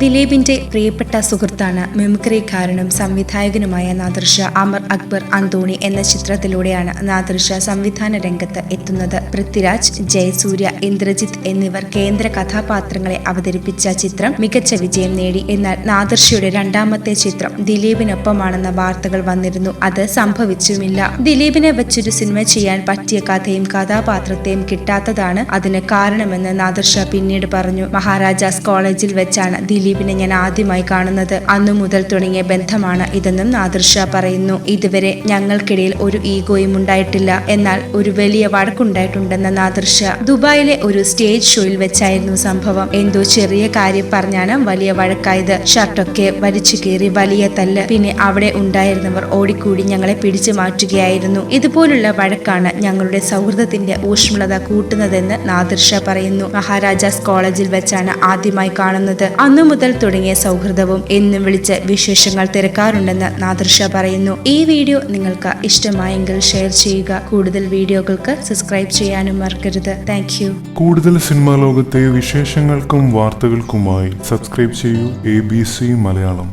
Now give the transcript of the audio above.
ദിലീപിന്റെ പ്രിയപ്പെട്ട സുഹൃത്താണ് മെമിക്രിക്കാരനും സംവിധായകനുമായ നാദർഷ അമർ അക്ബർ അന്തോണി എന്ന ചിത്രത്തിലൂടെയാണ് നാദർഷ സംവിധാന രംഗത്ത് എത്തുന്നത്. പൃഥ്വിരാജ് ജയസൂര്യ ഇന്ദ്രജിത്ത് എന്നിവർ കേന്ദ്ര കഥാപാത്രങ്ങളെ അവതരിപ്പിച്ച ചിത്രം മികച്ച വിജയം നേടി. എന്നാൽ നാദർഷയുടെ രണ്ടാമത്തെ ചിത്രം ദിലീപിനൊപ്പമാണെന്ന വാർത്തകൾ വന്നിരുന്നു. അത് സംഭവിച്ചുമില്ല. ദിലീപിനെ വെച്ചൊരു സിനിമ ചെയ്യാൻ പറ്റിയ കഥയും കഥാപാത്രത്തെയും കിട്ടാത്തതാണ് അതിന് കാരണമെന്ന് നാദർഷ പിന്നീട് പറഞ്ഞു. മഹാരാജാസ് കോളേജിൽ വെച്ചാണ് ദിലീപിനെ ഞാൻ ആദ്യമായി കാണുന്നത്. അന്നു മുതൽ തുടങ്ങിയ ബന്ധമാണ് ഇതെന്നും നാദർഷ പറയുന്നു. ഇതുവരെ ഞങ്ങൾക്കിടയിൽ ഒരു ഈഗോയും ഉണ്ടായിട്ടില്ല. എന്നാൽ ഒരു വലിയ വഴക്കുണ്ടായിട്ടുണ്ടെന്ന നാദർഷ ദുബായിലെ ഒരു സ്റ്റേജ് ഷോയിൽ വെച്ചായിരുന്നു സംഭവം. എന്തോ ചെറിയ കാര്യം പറഞ്ഞാണ് വലിയ വഴക്കായത്. ഷർട്ടൊക്കെ വലിച്ചു കീറി വലിയ തല്ല്. പിന്നെ അവിടെ ഉണ്ടായിരുന്നവർ ഓടിക്കൂടി ഞങ്ങളെ പിടിച്ചു മാറ്റുകയായിരുന്നു. ഇതുപോലുള്ള വഴക്കാണ് ഞങ്ങളുടെ സൗഹൃദത്തിന്റെ ഊഷ്മളത കൂട്ടുന്നതെന്ന് നാദിർഷ പറയുന്നു. മഹാരാജാസ് കോളേജിൽ വെച്ചാണ് ആദ്യമായി കാണുന്നത്. അന്നു മുതൽ തുടങ്ങിയ സൗഹൃദവും എന്നും വിളിച്ച് വിശേഷങ്ങൾ തിരക്കാറുണ്ടെന്ന് നാദർഷ പറയുന്നു. ഈ വീഡിയോ നിങ്ങൾക്ക് ഇഷ്ടമായെങ്കിൽ ഷെയർ ചെയ്യുക. കൂടുതൽ വീഡിയോകൾക്ക് സബ്സ്ക്രൈബ് ചെയ്യാനും മറക്കരുത്. താങ്ക് കൂടുതൽ സിനിമാ ലോകത്തെ വിശേഷങ്ങൾക്കും വാർത്തകൾക്കുമായി സബ്സ്ക്രൈബ് ചെയ്യൂ. A B C Malayalam.